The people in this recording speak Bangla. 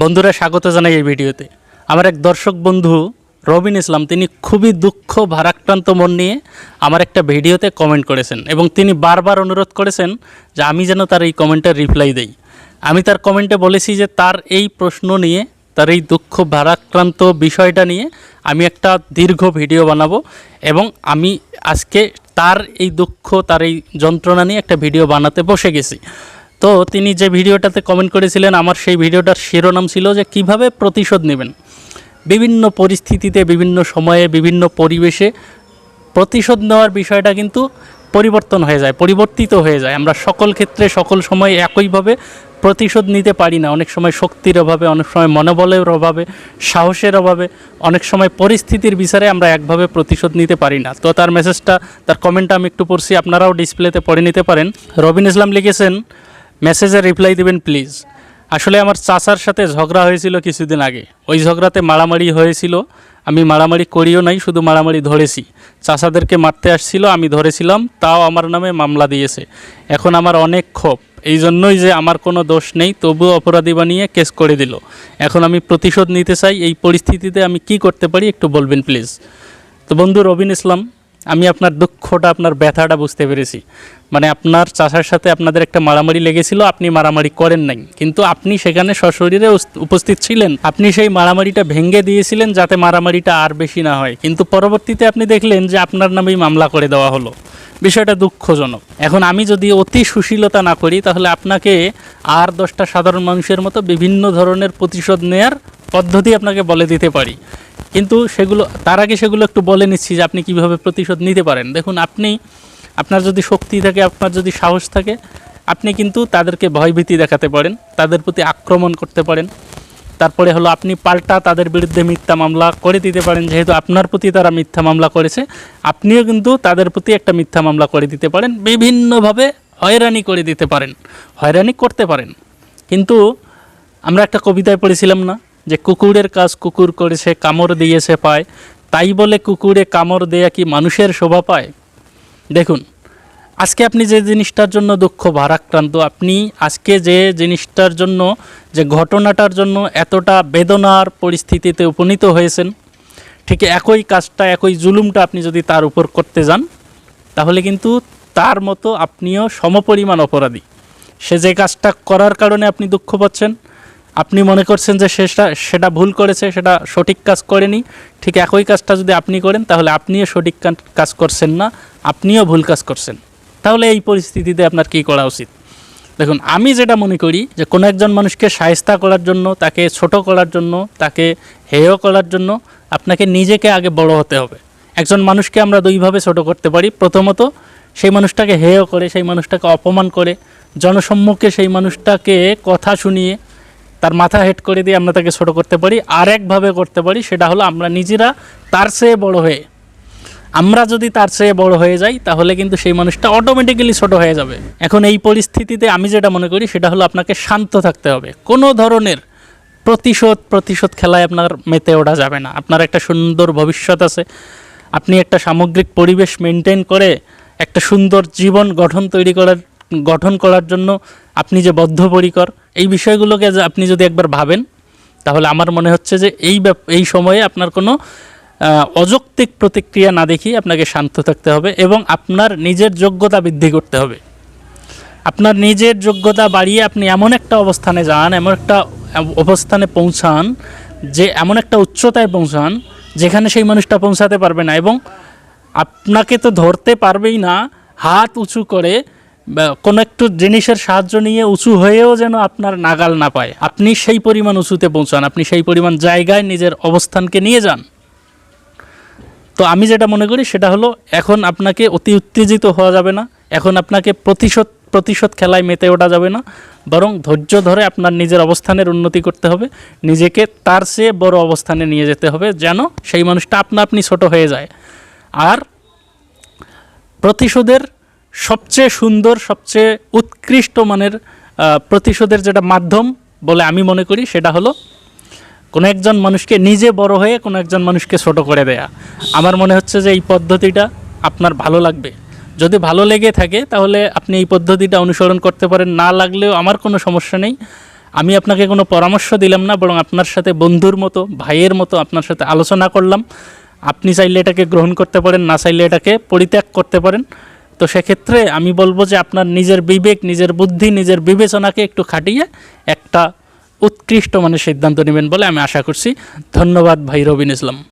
বন্ধুরা স্বাগত জানাই এই ভিডিওতে। আমার এক দর্শক বন্ধু রবিন ইসলাম, তিনি খুবই দুঃখ, ভারাক্রান্ত মন নিয়ে আমার একটা ভিডিওতে কমেন্ট করেছেন এবং তিনি বারবার অনুরোধ করেছেন যে আমি যেন তার এই কমেন্টের রিপ্লাই দেই। আমি তার কমেন্টে বলেছি যে তার এই প্রশ্ন নিয়ে, তার এই দুঃখ, ভারাক্রান্ত বিষয়টা নিয়ে আমি একটা দীর্ঘ ভিডিও বানাবো এবং আমি আজকে তার এই দুঃখ, তার এই যন্ত্রণা নিয়ে একটা ভিডিও বানাতে বসে গেছি। তো তিনি যে ভিডিওটাতে কমেন্ট করেছিলেন, আমার সেই ভিডিওটার শিরোনাম ছিল যে কীভাবে প্রতিশোধ নেবেন। বিভিন্ন পরিস্থিতিতে, বিভিন্ন সময়ে, বিভিন্ন পরিবেশে প্রতিশোধ নেওয়ার বিষয়টা কিন্তু পরিবর্তন হয়ে যায়, পরিবর্তিত হয়ে যায়। আমরা সকল ক্ষেত্রে, সকল সময় একইভাবে প্রতিশোধ নিতে পারি না। অনেক সময় শক্তির অভাবে, অনেক সময় মনোবলের অভাবে, সাহসের অভাবে, অনেক সময় পরিস্থিতির বিচারে আমরা একভাবে প্রতিশোধ নিতে পারি না। তো তার মেসেজটা তার কমেন্টটা আমি একটু পড়ছি, আপনারাও ডিসপ্লেতে পড়ে নিতে পারেন। রবিন ইসলাম লিখেছেন মেসেজে রিপ্লাই দিবেন প্লিজ আসলে আমার চাচার সাথে ঝগড়া হয়েছিল কিছুদিন আগে। ওই ঝগড়াতে মারামারি হয়েছিল। আমি মারামারি করিও নাই, শুধু মারামারি ধরেছি। চাচাদেরকে মারতে আসছিল, আমি ধরেছিলাম, তাও আমার নামে মামলা দিয়েছে। এখন আমার অনেক ক্ষোভ। এই জন্যই যে আমার কোনো দোষ নেই, তবুও অপরাধী বানিয়ে কেস করে দিল। এখন আমি প্রতিশোধ নিতে চাই, এই পরিস্থিতিতে আমি কি করতে পারি একটু বলবেন প্লিজ তো বন্ধু, রবিন ইসলাম আমি আপনার দুঃখটা, আপনার ব্যথাটা বুঝতে পেরেছি। মানে আপনার চাষার সাথে আপনাদের একটা মারামারি লেগেছিল, আপনি মারামারি করেন নাই। কিন্তু আপনি সেখানে সশরীরে উপস্থিত ছিলেন। আপনি সেই মারামারিটা ভেঙে দিয়েছিলেন যাতে মারামারিটা আর বেশি না হয়। কিন্তু পরবর্তীতে আপনি দেখলেন যে আপনার নামেই মামলা করে দেওয়া হলো। বিষয়টা দুঃখজনক। এখন আমি যদি অতি সুশীলতা না করি, তাহলে আপনাকে আর দশটা সাধারণ মানুষের মতো বিভিন্ন ধরনের প্রতিশোধ নেয়ার পদ্ধতি আপনাকে বলে দিতে পারি। কিন্তু সেগুলো, তার আগে সেগুলো একটু বলে নিচ্ছি যে আপনি কীভাবে প্রতিশোধ নিতে পারেন। দেখুন, আপনি, আপনার যদি শক্তি থাকে, আপনার যদি সাহস থাকে, আপনি কিন্তু তাদেরকে ভয়ভীতি দেখাতে পারেন, তাদের প্রতি আক্রমণ করতে পারেন। তারপরে হলো, আপনি পাল্টা তাদের বিরুদ্ধে মিথ্যা মামলা করে দিতে পারেন, যেহেতু আপনার প্রতি তারা মিথ্যা মামলা করেছে, আপনিও কিন্তু তাদের প্রতি একটা মিথ্যা মামলা করে দিতে পারেন, বিভিন্নভাবে হয়রানি করে দিতে পারেন, হয়রানি করতে পারেন। কিন্তু আমরা একটা কবিতায় পড়েছিলাম না? যে কুকুরের কাজ কুকুর করেছে কামড় দিয়েছে পায়, তাই বলে কুকুরে কামড় দেয়া কি মানুষের শোভা পায়? দেখুন, আজকে আপনি যে জিনিসটার জন্য দুঃখ ভারাক্রান্ত, আপনি আজকে যে জিনিসটার জন্য, যে ঘটনাটার জন্য এতটা বেদনার পরিস্থিতিতে উপনীত হয়েছেন, ঠিক একই কাজটা, একই জুলুমটা আপনি যদি তার উপর করতে যান, তাহলে কিন্তু তার মতো আপনিও সমপরিমাণ অপরাধী। সে যে কাজটা করার কারণে আপনি দুঃখ পাচ্ছেন আপনি মনে করছেন যে সেটা সেটা ভুল করেছে, সেটা সঠিক কাজ করেনি, ঠিক একই কাজটা যদি আপনি করেন, তাহলে আপনিও সঠিক কাজ করছেন না, আপনিও ভুল কাজ করছেন। তাহলে এই পরিস্থিতিতে আপনার কী করা উচিত? দেখুন, আমি যেটা মনে করি যে কোনো একজন মানুষকে সায়স্তা করার জন্য, তাকে ছোট করার জন্য, তাকে হেয় করার জন্য আপনাকে নিজেকে আগে বড় হতে হবে। একজন মানুষকে আমরা দুইভাবে ছোট করতে পারি। প্রথমত, সেই মানুষটাকে হেয় করে, সেই মানুষটাকে অপমান করে, জনসম্মুখে সেই মানুষটাকে কথা শুনিয়ে তার মাথা হেট করে দিয়ে আমরা তাকে ছোট করতে পারি আর একভাবে করতে পারি, সেটা হলো আমরা নিজেরা তার চেয়ে বড় হয়ে, আমরা যদি তার চেয়ে বড় হয়ে যাই, তাহলে কিন্তু সেই মানুষটা অটোমেটিক্যালি ছোট হয়ে যাবে। এখন এই পরিস্থিতিতে আমি যেটা মনে করি, সেটা হলো আপনাকে শান্ত থাকতে হবে। কোনো ধরনের প্রতিশোধ প্রতিশোধ খেলায় আপনার মেতে ওঠা যাবে না। আপনার একটা সুন্দর ভবিষ্যৎ আছে। আপনি একটা সামগ্রিক পরিবেশ মেনটেন করে, একটা সুন্দর জীবন গঠন তৈরি করার গঠন করার জন্য আপনি যে বদ্ধপরিকর, এই বিষয়গুলোকে আপনি যদি একবার ভাবেন, তাহলে আমার মনে হচ্ছে যে এই এই সময়ে আপনার কোনো অযৌক্তিক প্রতিক্রিয়া না দেখিয়ে আপনাকে শান্ত থাকতে হবে এবং আপনার নিজের যোগ্যতা বৃদ্ধি করতে হবে। আপনার নিজের যোগ্যতা বাড়িয়ে আপনি এমন একটা অবস্থানে যান, এমন একটা অবস্থানে পৌঁছান, যে এমন একটা উচ্চতায় পৌঁছান, যেখানে সেই মানুষটা পৌঁছাতে পারবে না এবং আপনাকে তো ধরতে পারবেই না, হাত উঁচু করে কোনো একটু জিনিসের সাহায্য নিয়ে উঁচু হয়েও যেন আপনার নাগাল না পায়। আপনি সেই পরিমাণ উঁচুতে পৌঁছান, আপনি সেই পরিমাণ জায়গায় নিজের অবস্থানকে নিয়ে যান। তো আমি যেটা মনে করি সেটা হলো, এখন আপনাকে অতি উত্তেজিত হওয়া যাবে না, এখন আপনাকে প্রতিশোধ প্রতিশোধ খেলায় মেতে ওঠা যাবে না, বরং ধৈর্য ধরে আপনার নিজের অবস্থানের উন্নতি করতে হবে, নিজেকে তার চেয়ে বড় অবস্থানে নিয়ে যেতে হবে যেন সেই মানুষটা আপনা আপনি ছোট হয়ে যায়। আর প্রতিশোধের সবচেয়ে সুন্দর, সবচেয়ে উৎকৃষ্ট মানের প্রতিশোধের যেটা মাধ্যম বলে আমি মনে করি সেটা হলো কোনো একজন মানুষকে নিজে বড় হয়ে কোনো একজন মানুষকে ছোট করে দেয়া। আমার মনে হচ্ছে যে এই পদ্ধতিটা আপনার ভালো লাগবে। যদি ভালো লেগে থাকে তাহলে আপনি এই পদ্ধতিটা অনুসরণ করতে পারেন, না লাগলেও আমার কোনো সমস্যা নেই। আমি আপনাকে কোনো পরামর্শ দিলাম না, বরং আপনার সাথে বন্ধুর মতো, ভাইয়ের মতো আপনার সাথে আলোচনা করলাম। আপনি চাইলে এটাকে গ্রহণ করতে পারেন, না চাইলে এটাকে পরিত্যাগ করতে পারেন। তো সেক্ষেত্রে আমি বলব যে আপনার নিজের বিবেক, নিজের বুদ্ধি, নিজের বিবেচনাকে একটু খাটিয়ে একটা উৎকৃষ্ট মানের সিদ্ধান্ত নেবেন বলে আমি আশা করছি। ধন্যবাদ ভাই রবিন ইসলাম।